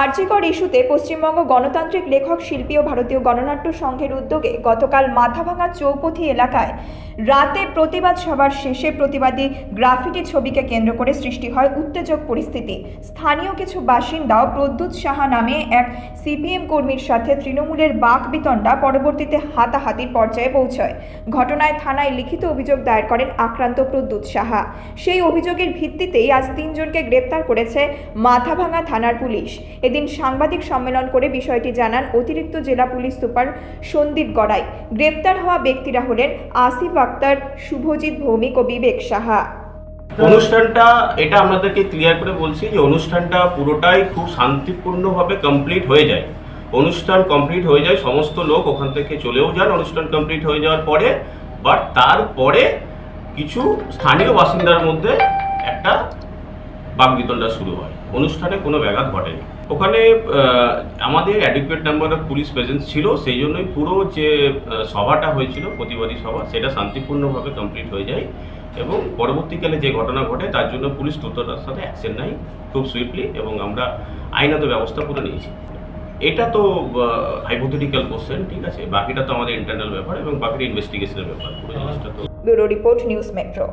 আরজিকর ইস্যুতে পশ্চিমবঙ্গ গণতান্ত্রিক লেখক, শিল্পী ও ভারতীয় গণনাট্য সংঘের উদ্যোগে গতকাল মাথাভাঙা চৌপথি এলাকায় রাতে প্রতিবাদ সভার শেষে প্রতিবাদী গ্রাফিটি ছবিকে কেন্দ্র করে সৃষ্টি হয় উত্তেজক পরিস্থিতি। স্থানীয় কিছু বাসিন্দাও প্রদ্যুৎ সাহা নামে এক সিপিএম কর্মীর সাথে তৃণমূলের বাক বিতণ্ডা পরবর্তীতে হাতাহাতির পর্যায়ে পৌঁছয়। ঘটনায় থানায় লিখিত অভিযোগ দায়ের করেন আক্রান্ত প্রদ্যুৎ সাহা। সেই অভিযোগের ভিত্তিতেই আজ তিনজনকে গ্রেপ্তার করেছে মাথাভাঙা থানার পুলিশ। এদিন সাংবাদিক সম্মেলন করে বিষয়টি জানান অতিরিক্ত জেলা পুলিশ সুপার সন্দীপ গড়াই। গ্রেপ্তার হওয়া ব্যক্তিরা হলেন আসিফ আক্তার, শুভজিৎ ভৌমিক ও বিবেক সাহা। অনুষ্ঠানটা, এটা আপনাদেরকে ক্লিয়ার করে বলছি যে অনুষ্ঠানটা পুরোটাই খুব শান্তিপূর্ণভাবে কমপ্লিট হয়ে যায়। অনুষ্ঠান কমপ্লিট হয়ে যায়, সমস্ত লোক ওখান থেকে চলেও যান, অনুষ্ঠান কমপ্লিট হয়ে যাওয়ার পরে বাট তারপরে কিছু স্থানীয় বাসিন্দার মধ্যে একটা বাকবিতণ্ডা শুরু হয়। অনুষ্ঠানে কোনো ব্যাঘাত ঘটেনি। ওখানে আমাদের adequate number of police presence ছিল, সেই জন্যই পুরো যে সভাটা হয়েছিল, প্রতিবাদী সভা, সেটা শান্তিপূর্ণভাবে কমপ্লিট হয়ে যায় এবং পরবর্তীকালে যে ঘটনা ঘটে, তার জন্য পুলিশ দ্রুততার সাথে অ্যাকশন নেয় খুব সুইফটলি এবং আমরা আইনত ব্যবস্থা করে নিয়েছি। এটা তো হাইপোথেটিক্যাল কোশ্চেন ঠিক আছে? বাকিটা তো আমাদের ইন্টারনাল ব্যাপার এবং বাকিটা ইনভেস্টিগেশনের ব্যাপার, পুরো জিনিসটা তো রিপোর্ট, নিউজ মেট্রো।